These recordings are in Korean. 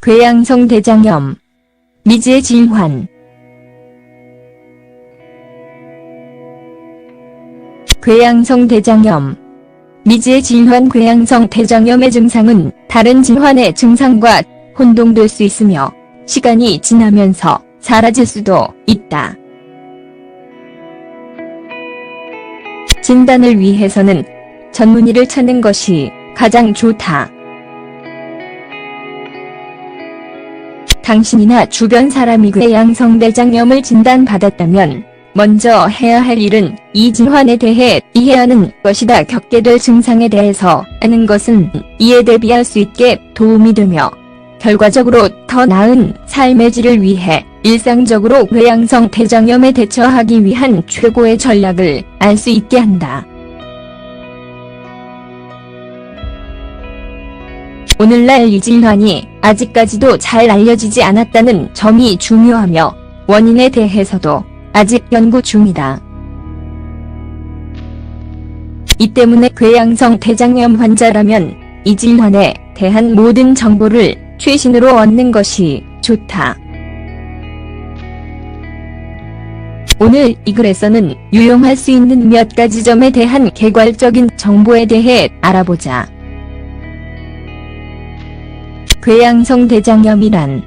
괴양성 대장염. 미지의 질환. 괴양성 대장염. 미지의 질환 괴양성 대장염의 증상은 다른 질환의 증상과 혼동될 수 있으며 시간이 지나면서 사라질 수도 있다. 진단을 위해서는 전문의를 찾는 것이 가장 좋다. 당신이나 주변 사람이 괴양성대장염을 진단받았다면 먼저 해야 할 일은 이 질환에 대해 이해하는 것이다. 겪게 될 증상에 대해서 아는 것은 이에 대비할 수 있게 도움이 되며 결과적으로 더 나은 삶의 질을 위해 일상적으로 괴양성 대장염에 대처하기 위한 최고의 전략을 알 수 있게 한다. 오늘날 이 질환이 아직까지도 잘 알려지지 않았다는 점이 중요하며 원인에 대해서도 아직 연구 중이다. 이 때문에 괴양성 대장염 환자라면 이 질환에 대한 모든 정보를 최신으로 얻는 것이 좋다. 오늘 이 글에서는 유용할 수 있는 몇 가지 점에 대한 개괄적인 정보에 대해 알아보자. 괴양성 대장염이란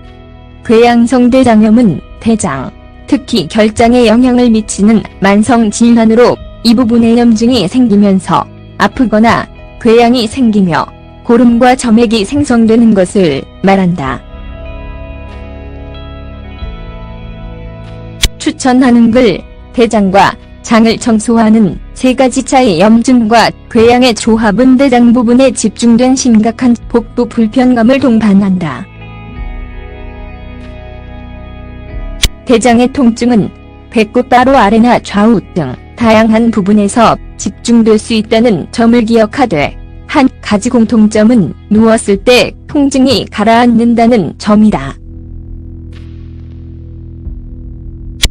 괴양성 대장염은 대장, 특히 결장에 영향을 미치는 만성 질환으로 이 부분에 염증이 생기면서 아프거나 궤양이 생기며 고름과 점액이 생성되는 것을 말한다. 추천하는 글, 대장과 장을 청소하는 세 가지 차의 염증과 궤양의 조합은 대장 부분에 집중된 심각한 복부 불편감을 동반한다. 대장의 통증은 배꼽 바로 아래나 좌우 등 다양한 부분에서 집중될 수 있다는 점을 기억하되 한 가지 공통점은 누웠을 때 통증이 가라앉는다는 점이다.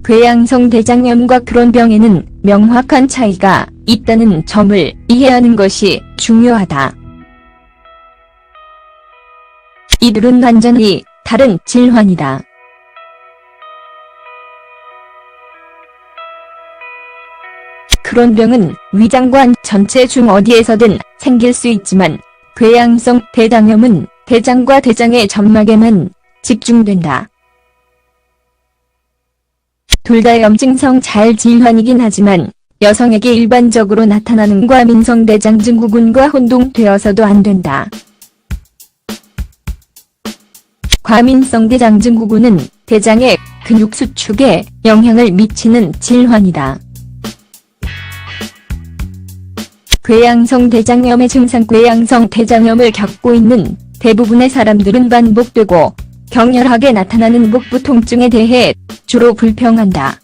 괴양성 대장염과 크론병에는 명확한 차이가 있다는 점을 이해하는 것이 중요하다. 이들은 완전히 다른 질환이다. 크론병은 위장관 전체 중 어디에서든 생길 수 있지만 괴양성 대장염은 대장과 대장의 점막에만 집중된다. 둘 다 염증성 잘 질환이긴 하지만 여성에게 일반적으로 나타나는 과 민성 대장 증후군과 혼동되어서도 안 된다. 과민성 대장 증후군은 대장의 근육 수축에 영향을 미치는 질환이다. 괴양성 대장염의 증상 괴양성 대장염을 겪고 있는 대부분의 사람들은 반복되고 격렬하게 나타나는 복부 통증에 대해 주로 불평한다.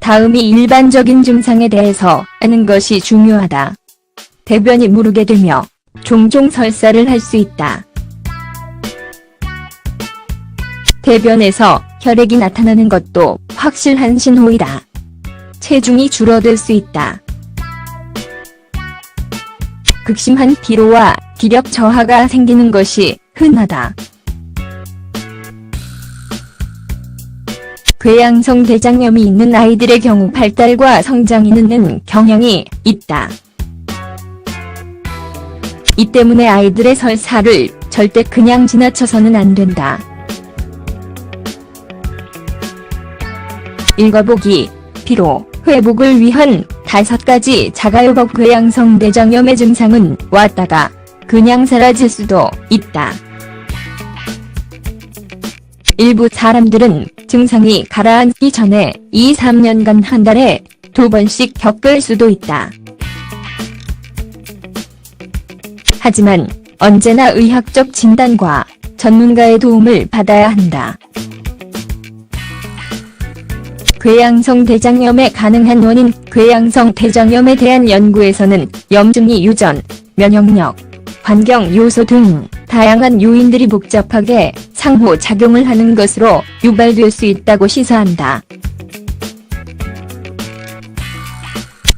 다음이 일반적인 증상에 대해서 아는 것이 중요하다. 대변이 무르게 되며 종종 설사를 할 수 있다. 대변에서 혈액이 나타나는 것도 확실한 신호이다. 체중이 줄어들 수 있다. 극심한 피로와 기력 저하가 생기는 것이 흔하다. 괴양성 대장염이 있는 아이들의 경우 발달과 성장이 늦는 경향이 있다. 이 때문에 아이들의 설사를 절대 그냥 지나쳐서는 안 된다. 읽어보기, 피로, 회복을 위한 다섯 가지 자가요법 괴양성 대장염의 증상은 왔다가 그냥 사라질 수도 있다. 일부 사람들은 증상이 가라앉기 전에 2, 3년간 한 달에 두 번씩 겪을 수도 있다. 하지만 언제나 의학적 진단과 전문가의 도움을 받아야 한다. 괴양성 대장염의 가능한 원인 괴양성 대장염에 대한 연구에서는 염증이 유전, 면역력, 환경 요소 등 다양한 요인들이 복잡하게 상호 작용을 하는 것으로 유발될 수 있다고 시사한다.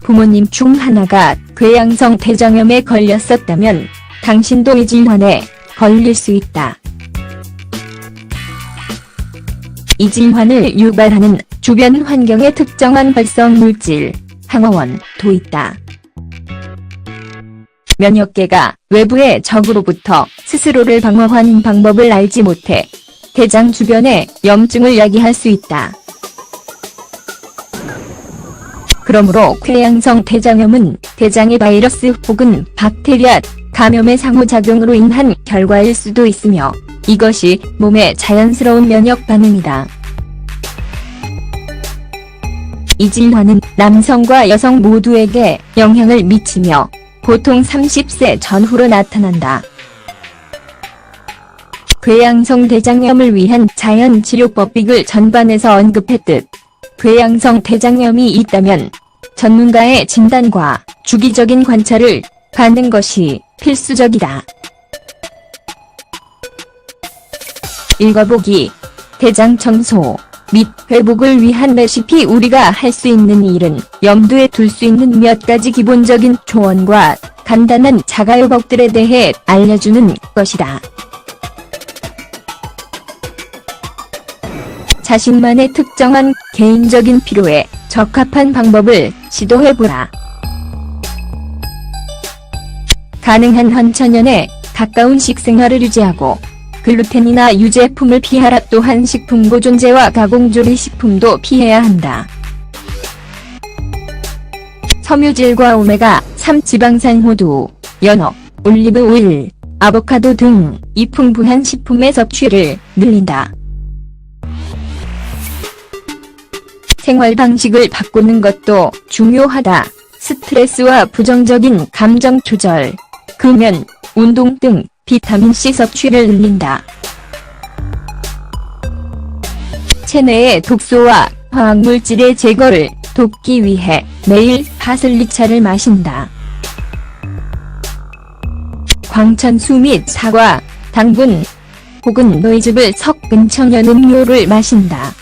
부모님 중 하나가 궤양성 대장염에 걸렸었다면 당신도 이 질환에 걸릴 수 있다. 이 질환을 유발하는 주변 환경에 특정한 발성 물질, 항어원도 있다. 면역계가 외부의 적으로부터 스스로를 방어하는 방법을 알지 못해 대장 주변에 염증을 야기할 수 있다. 그러므로 궤양성 대장염은 대장의 바이러스 혹은 박테리아 감염의 상호작용으로 인한 결과일 수도 있으며 이것이 몸의 자연스러운 면역 반응이다. 이 질환은 남성과 여성 모두에게 영향을 미치며 보통 30세 전후로 나타난다. 궤양성 대장염을 위한 자연 치료법익을 전반에서 언급했듯 궤양성 대장염이 있다면 전문가의 진단과 주기적인 관찰을 받는 것이 필수적이다. 읽어보기 대장 청소 및 회복을 위한 레시피 우리가 할 수 있는 일은 염두에 둘 수 있는 몇 가지 기본적인 조언과 간단한 자가요법들에 대해 알려주는 것이다. 자신만의 특정한 개인적인 필요에 적합한 방법을 시도해보라. 가능한 한 천연에 가까운 식생활을 유지하고 글루텐이나 유제품을 피하라 또한 식품 보존제와 가공조리 식품도 피해야 한다. 섬유질과 오메가3 지방산 호두, 연어, 올리브 오일, 아보카도 등 이 풍부한 식품의 섭취를 늘린다. 생활 방식을 바꾸는 것도 중요하다. 스트레스와 부정적인 감정 조절, 금연, 운동 등 비타민C 섭취를 늘린다. 체내의 독소와 화학물질의 제거를 돕기 위해 매일 파슬리차를 마신다. 광천수 및 사과, 당분 혹은 노이즈를 섞은 천연 음료를 마신다.